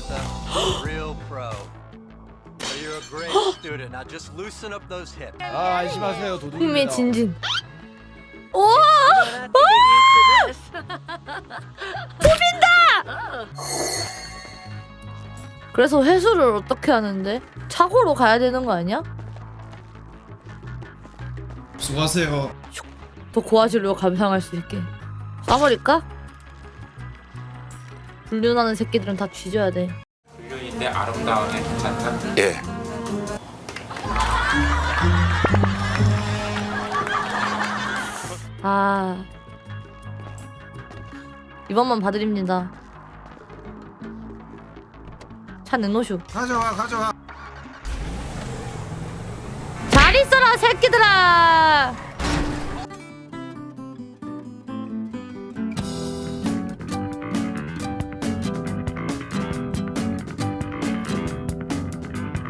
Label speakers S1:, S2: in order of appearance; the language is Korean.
S1: Samantha. Real pro. You're a great student. Now just loosen up those hips.
S2: 아 안심하세요 도둑입니다.
S3: 흥미 진진.
S4: have to get used to this.
S3: 그래서 회수를 어떻게 하는데? 차고로 가야 되는 거 아니야?
S5: 수고하세요.
S3: 더 고화질로 감상할 수 있게. 쏴버릴까? 불륜하는 새끼들은 다 뒤져야 돼.
S6: 불륜인데 아름다움에 괜찮다.
S7: 예.
S3: 아. 이번만 봐드립니다. 차 내놓으쇼.
S5: 가져와 가져와.
S3: 잘 있어라, 새끼들아!